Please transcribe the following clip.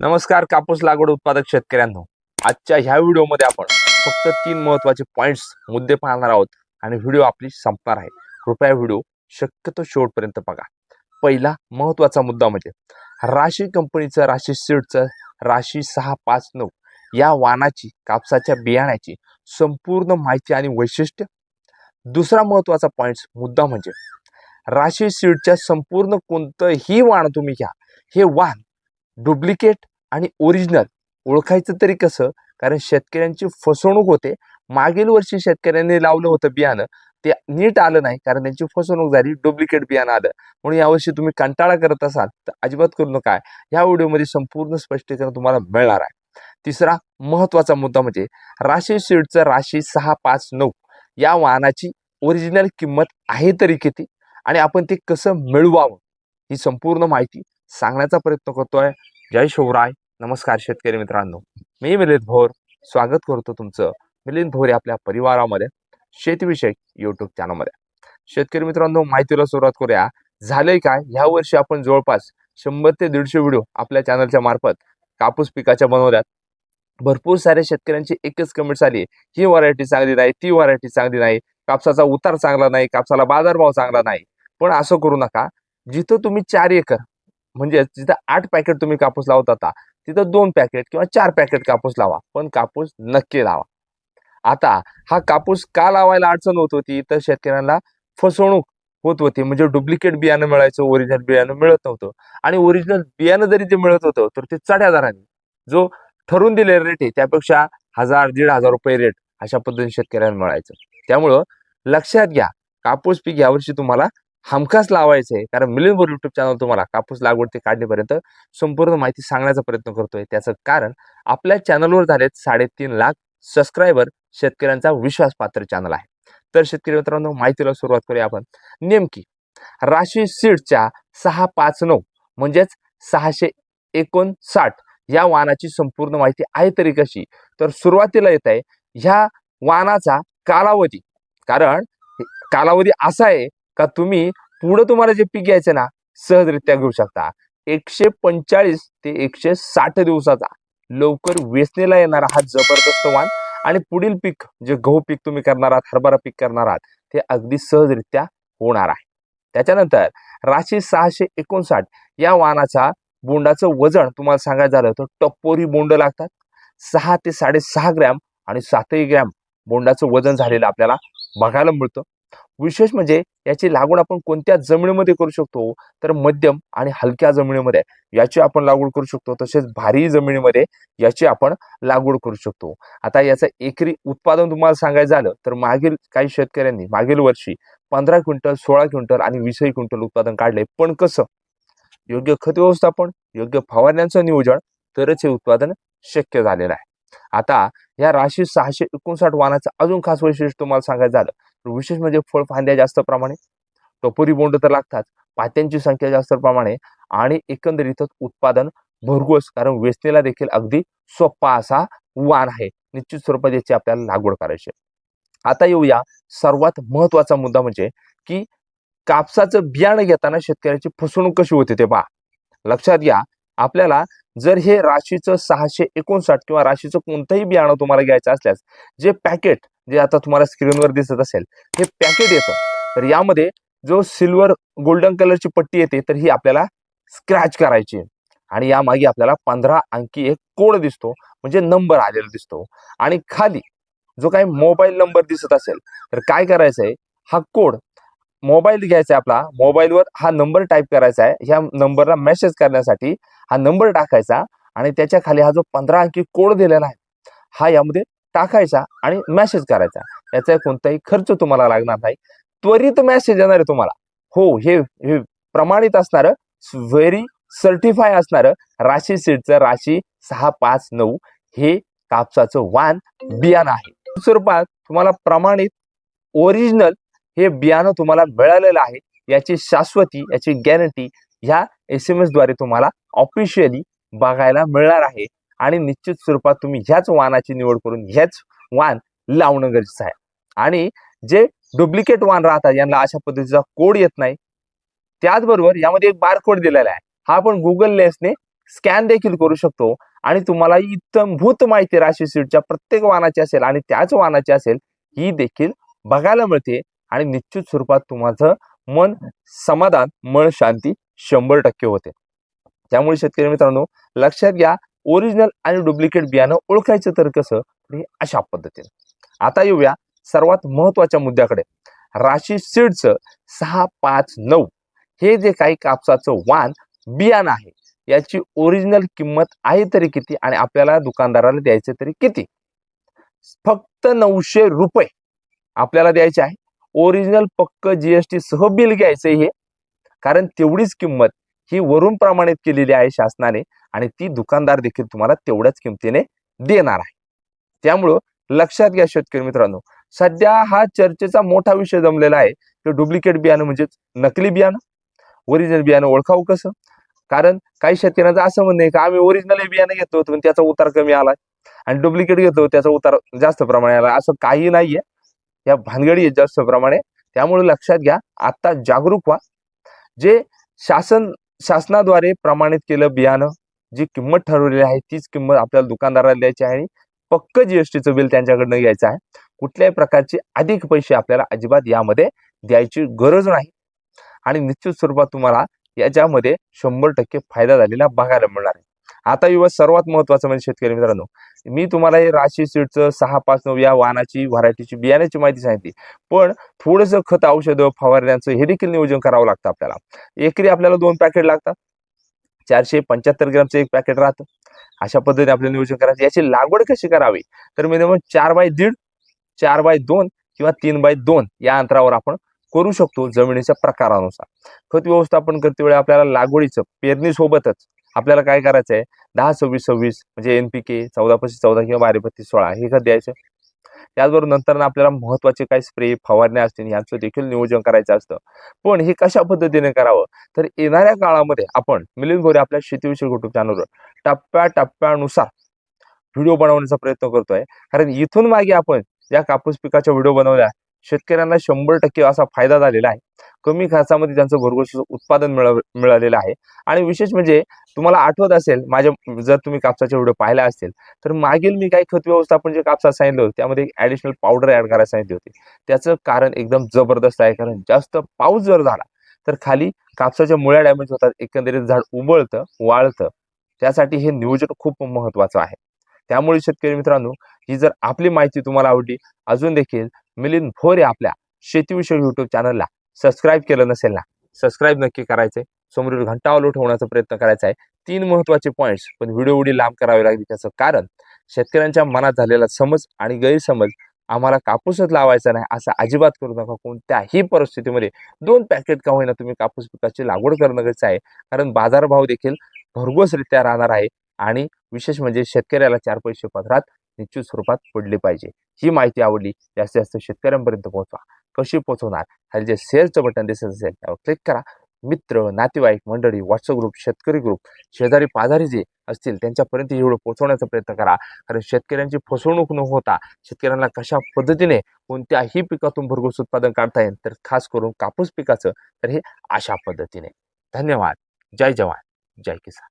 नमस्कार कापूस लागवड उत्पादक शेतकऱ्यांनो. आजच्या ह्या व्हिडिओमध्ये आपण फक्त तीन महत्त्वाचे पॉइंट्स मुद्दे पाहणार आहोत आणि व्हिडिओ आपली संपणार आहे. कृपया व्हिडिओ शक्यतो शेवटपर्यंत बघा. पहिला महत्त्वाचा मुद्दा म्हणजे राशी कंपनीचं राशी सीडचं राशी सहा पाच नऊ या वाणाची कापसाच्या बियाण्याची संपूर्ण माहिती आणि वैशिष्ट्य. दुसरा महत्त्वाचा पॉइंट मुद्दा म्हणजे राशी सीडच्या संपूर्ण कोणतंही वाण तुम्ही घ्या. हे वाण डुप्लिकेट आणि ओरिजिनल ओळखायचं तरी कसं कारण शेतकऱ्यांची फसवणूक होते. मागील वर्षी शेतकऱ्यांनी लावलं होतं बियाणं. ते नीट आलं नाही कारण त्यांची फसवणूक झाली डुप्लिकेट बियाणं आलं. म्हणून यावर्षी तुम्ही कंटाळा करत असाल तर अजिबात करू नका. ह्या व्हिडिओमध्ये संपूर्ण स्पष्टीकरण तुम्हाला मिळणार आहे. तिसरा महत्त्वाचा मुद्दा म्हणजे राशी सीडचं राशी सहा पाच नऊ. या वाहनाची ओरिजिनल किंमत आहे तरी किती आणि आपण ते कसं मिळवावं ही संपूर्ण माहिती सांगण्याचा प्रयत्न करतोय. जय शिवराय. नमस्कार शेतकरी मित्रांनो. मी मिलिंद भोर. स्वागत करतो तुमचं मिलिंद भोर आपल्या परिवारामध्ये शेतीविषयक युट्यूब चॅनलमध्ये शेतकरी मित्रांनो माहितीला सुरुवात करूया. झालंय काय? ह्या वर्षी आपण जवळपास शंभर ते दीडशे व्हिडिओ आपल्या चॅनलच्या मार्फत कापूस पिकाच्या बनवल्यात. भरपूर साऱ्या शेतकऱ्यांची एकच कमेंट्स आली. ही व्हरायटी चांगली नाही ती व्हरायटी चांगली नाही. कापसाचा उतार चांगला नाही कापसाला बाजारभाव चांगला नाही. पण असं करू नका. जिथं तुम्ही चार एकर म्हणजे जिथं आठ पॅकेट तुम्ही कापूस लावत होता तिथं दोन पॅकेट किंवा चार पॅकेट कापूस लावा पण कापूस नक्की लावा. आता हा कापूस का लावायला अडचण होत होती? तर शेतकऱ्यांना फसवणूक होत होती. म्हणजे डुप्लिकेट बियाणं मिळायचं ओरिजिनल बियाणं मिळत नव्हतं. आणि ओरिजिनल बियाणं जरी ते मिळत होतं तर ते चढ्या दराने जो ठरवून दिलेला रेट आहे त्यापेक्षा हजार दीड हजार रुपये रेट अशा पद्धतीने शेतकऱ्यांना मिळायचं. त्यामुळं लक्षात घ्या कापूस पीक यावर्षी तुम्हाला हमखास लावायचं आहे कारण मिलियनभर युट्यूब चॅनल तुम्हाला कापूस लागवड ते काढणीपर्यंत संपूर्ण माहिती सांगण्याचा प्रयत्न करतोय. त्याचं कारण आपल्या चॅनलवर झालेत साडेतीन लाख सबस्क्रायबर शेतकऱ्यांचा विश्वासपात्र चॅनल आहे. तर शेतकरी मित्रांनो माहितीला सुरुवात करूया आपण. नेमकी राशी सीडच्या सहा पाच नऊ म्हणजेच सहाशे एकोणसाठ या वाहनाची संपूर्ण माहिती आहे तरी कशी? तर सुरुवातीला येत आहे ह्या वाहनाचा कालावधी. कारण कालावधी असा आहे का तुम्ही पुढं तुम्हाला जे पीक घ्यायचं ना सहजरित्या घेऊ शकता. एकशे पंचाळीस ते एकशे साठ दिवसाचा लवकर वेचणीला येणारा हा जबरदस्त वाण आणि पुढील पीक जे गहू पीक तुम्ही करणार आहात हरभरा पीक करणार आहात ते अगदी सहजरित्या होणार आहे. त्याच्यानंतर राशी सहाशे एकोणसाठ या वाहनाचा बोंडाचं वजन तुम्हाला सांगायचं झालं तर टप्पोरी बोंड लागतात. सहा ते साडेसहा ग्रॅम आणि सातही ग्रॅम बोंडाचं वजन झालेलं आपल्याला बघायला मिळतं. विशेष म्हणजे याची लागवड आपण कोणत्या जमिनीमध्ये करू शकतो? तर मध्यम आणि हलक्या जमिनीमध्ये. याची आपण लागवड करू शकतो. तसेच भारी जमिनीमध्ये याची आपण लागवड करू शकतो. आता याचं एकरी उत्पादन तुम्हाला सांगायचं झालं तर मागील काही शेतकऱ्यांनी मागील वर्षी पंधरा क्विंटल सोळा क्विंटल आणि वीसही क्विंटल उत्पादन काढले. पण कसं? योग्य खत व्यवस्थापन योग्य फवारण्यांचं नियोजन तरच हे उत्पादन शक्य झालेलं आहे. आता या राशी सहाशे एकोणसाठ वाहनाचं अजून खास वैशिष्ट्य तुम्हाला सांगायचं झालं विशेष म्हणजे फळ फांद्या जास्त प्रमाणे टपोरी बोंड तर लागतात पात्यांची संख्या जास्त प्रमाणे आणि एकंदरीतच उत्पादन भरघोस कारण वेचणीला देखील अगदी सोपा असा वाण आहे निश्चित स्वरूपात याची आपल्याला लागवड करायची आहे. आता येऊया सर्वात महत्त्वाचा मुद्दा म्हणजे की कापसाचं बियाणं घेताना शेतकऱ्याची फसवणूक कशी होते ते पहा लक्षात घ्या आपल्याला जर हे राशीचं सहाशे एकोणसाठ किंवा राशीचं कोणतंही बियाणं तुम्हाला घ्यायचं असल्यास जे पॅकेट जे आता तुम्हाला स्क्रीनवर दिसत असेल हे पॅकेट येतं. तर यामध्ये जो सिल्वर गोल्डन कलरची पट्टी येते तर ही आपल्याला स्क्रॅच करायची आणि यामागे आपल्याला पंधरा अंकी एक कोड दिसतो म्हणजे नंबर आलेला दिसतो. आणि खाली जो काही मोबाईल नंबर दिसत असेल तर काय करायचं आहे हा कोड मोबाईल घ्यायचा आहे आपला मोबाईलवर हा नंबर टाईप करायचा आहे ह्या नंबरला मेसेज करण्यासाठी हा नंबर टाकायचा आणि त्याच्याखाली हा जो पंधरा अंकी कोड दिलेला आहे हा यामध्ये टाकायचा आणि मेसेज करायचा. याचा कोणताही खर्च तुम्हाला लागणार नाही. त्वरित मेसेज येणार आहे तुम्हाला. हो हे हे प्रमाणित असणारं व्हेरी सर्टिफाय असणारं राशी सीडचं राशी सहा पाच नऊ हे कापसाचं वाण बियाणं आहे. स्वरूपात तुम्हाला प्रमाणित ओरिजिनल हे बियाणं तुम्हाला मिळालेलं आहे. याची शाश्वती याची गॅरंटी ह्या एस एम एसद्वारे तुम्हाला ऑफिशियली बघायला मिळणार आहे. आणि निश्चित स्वरूपात तुम्ही ह्याच वाहनाची निवड करून ह्याच वाहन लावणं गरजेचं आहे. आणि जे डुप्लिकेट वाहन राहतात यांना अशा पद्धतीचा कोड येत नाही. त्याचबरोबर यामध्ये एक बारकोड दिलेला आहे. हा आपण गुगल लेन्सने स्कॅन देखील करू शकतो. आणि तुम्हाला इत्तमभूत माहिती राशी सीटच्या प्रत्येक वाहनाची असेल आणि त्याच वाहनाची असेल ही देखील बघायला मिळते. आणि निश्चित स्वरूपात तुमचं मन समाधान मन शांती शंभर टक्के होते. त्यामुळे शेतकरी मित्रांनो लक्षात घ्या ओरिजिनल आणि डुप्लिकेट बियाणं ओळखायचं तर कसं? तर हे अशा पद्धतीने. आता येऊया सर्वात महत्त्वाच्या मुद्द्याकडे. राशी सीडचं सहा पाच नऊ हे जे काही कापसाचं वाण बियाणं आहे याची ओरिजिनल किंमत आहे तरी किती आणि आपल्याला दुकानदाराला द्यायचे तरी किती? फक्त नऊशे रुपये आपल्याला द्यायचे आहे. ओरिजिनल पक्क जीएसटी सह बिल घ्यायचं हे. कारण तेवढीच किंमत ही वरून प्रमाणित केलेली आहे शासनाने आणि ती दुकानदार देखील तुम्हाला तेवढ्याच किमतीने देणार आहे. त्यामुळं लक्षात घ्या शेतकरी मित्रांनो सध्या हा चर्चेचा मोठा विषय जमलेला आहे की डुप्लिकेट बियाणं म्हणजेच नकली बियाणं ओरिजिनल बियाणं ओळखावं कसं? कारण काही शेतकऱ्यांचं असं म्हणणं आहे की आम्ही ओरिजिनल बियाणं घेतो पण त्याचा उतार कमी आला आणि डुप्लिकेट घेतो त्याचा उतार जास्त प्रमाणे आला असं काही नाहीये. या भानगडी आहेत जास्त प्रमाणे. त्यामुळे लक्षात घ्या आता जागरूक व्हा. जे शासन शासनाद्वारे प्रमाणित केलं बियाणं जी किंमत ठरवलेली आहे तीच किंमत आपल्याला दुकानदाराला द्यायची आहे आणि पक्क जीएसटीचं बिल त्यांच्याकडनं घ्यायचं आहे. कुठल्याही प्रकारचे अधिक पैसे आपल्याला अजिबात यामध्ये द्यायची गरज नाही. आणि निश्चित स्वरूपात तुम्हाला याच्यामध्ये शंभर टक्के फायदा झालेला बघायला मिळणार आहे. आता युवा सर्वात महत्वाचं म्हणजे शेतकरी मित्रांनो मी तुम्हाला हे राशी सीडचं सहा पाच नऊ या वाहनाची व्हरायटीची बियाण्याची माहिती सांगितली पण थोडंसं खत औषधं फवारण्याचं हे देखील नियोजन करावं लागतं आपल्याला. एकरी आपल्याला दोन पॅकेट लागतात. चारशे पंच्याहत्तर ग्रामचं एक पॅकेट राहतं. अशा पद्धतीने आपल्याला नियोजन करायचं. याची लागवड कशी करावी? तर मिनिमम चार बाय दीड चार बाय दोन किंवा तीन बाय दोन या अंतरावर आपण करू शकतो जमिनीच्या प्रकारानुसार. खत व्यवस्थापन करते वेळी आपल्याला लागवडीचं पेरणी सोबतच आपल्याला काय करायचं आहे? दहा सव्वीस सव्वीस म्हणजे एन पी के चौदा पस्तीस चौदा किंवा बारा बत्तीस सोळा हे खत द्यायचं. त्याचबरोबर नंतर आपल्याला महत्त्वाचे काही स्प्रे फवारण्या असतील यांचं देखील नियोजन करायचं असतं. पण हे कशा पद्धतीने करावं? तर येणाऱ्या काळामध्ये आपण मिलिंद गोरे आपल्या शेतीविषयी युट्यूब चॅनलवर टप्प्या टप्प्यानुसार व्हिडिओ बनवण्याचा प्रयत्न करतोय. कारण इथून मागे आपण या कापूस पिकाच्या व्हिडिओ बनवल्या शेतकऱ्यांना शंभर टक्के असा फायदा झालेला आहे. कमी खर्चामध्ये त्यांचं भरघोस उत्पादन मिळव मिळालेलं आहे. आणि विशेष म्हणजे तुम्हाला आठवत असेल माझ्या जर तुम्ही कापसाचे व्हिडिओ पाहिला असेल तर मागील मी काही खत व्यवस्थापन जे कापसात सांगितलं होतं त्यामध्ये ॲडिशनल पावडर ऍड करायला सांगितली होती. त्याचं कारण एकदम जबरदस्त आहे कारण जास्त पाऊस जर झाला तर खाली कापसाच्या मुळ्या डॅमेज होतात एकंदरीत झाड उबळतं वाळतं. त्यासाठी हे नियोजन खूप महत्वाचं आहे. त्यामुळे शेतकरी मित्रांनो ही जर आपली माहिती तुम्हाला आवडली अजून देखील मिलिंद भोरे आपल्या शेतीविषयक युट्यूब चॅनलला सबस्क्राईब केलं नसेल ना सबस्क्राईब नक्की करायचंय. समोरील घंटा आलो ठेवण्याचा प्रयत्न करायचा आहे. तीन महत्त्वाचे पॉईंट्स पण व्हिडिओ एवढी लांब करावे लागली त्याचं कारण शेतकऱ्यांच्या मनात झालेला समज आणि गैरसमज आम्हाला कापूसच लावायचा नाही असं अजिबात करू नका. कोणत्याही परिस्थितीमध्ये दोन पॅकेट का होईना तुम्ही कापूस पिकाची लागवड करणं गरजेचं आहे. कारण बाजारभाव देखील भरघोसरित्या राहणार आहे आणि विशेष म्हणजे शेतकऱ्याला चार पैसे पदरात निश्चित स्वरूपात पडली पाहिजे. ही माहिती आवडली जास्तीत जास्त शेतकऱ्यांपर्यंत पोहोचवा. कशी पोहोचवणार? खाली जे शेअरचं बटन दिसत असेल त्यावर क्लिक करा. मित्र नातेवाईक मंडळी व्हॉट्सअप ग्रुप शेतकरी ग्रुप शेजारी पाजारी जे असतील त्यांच्यापर्यंत एवढं पोहोचवण्याचा प्रयत्न करा. कारण शेतकऱ्यांची फसवणूक न होता शेतकऱ्यांना कशा पद्धतीने कोणत्याही पिकातून भरघोस उत्पादन काढता येईल तर खास करून कापूस पिकाचं तर हे अशा पद्धतीने. धन्यवाद. जय जवान. जय किसान.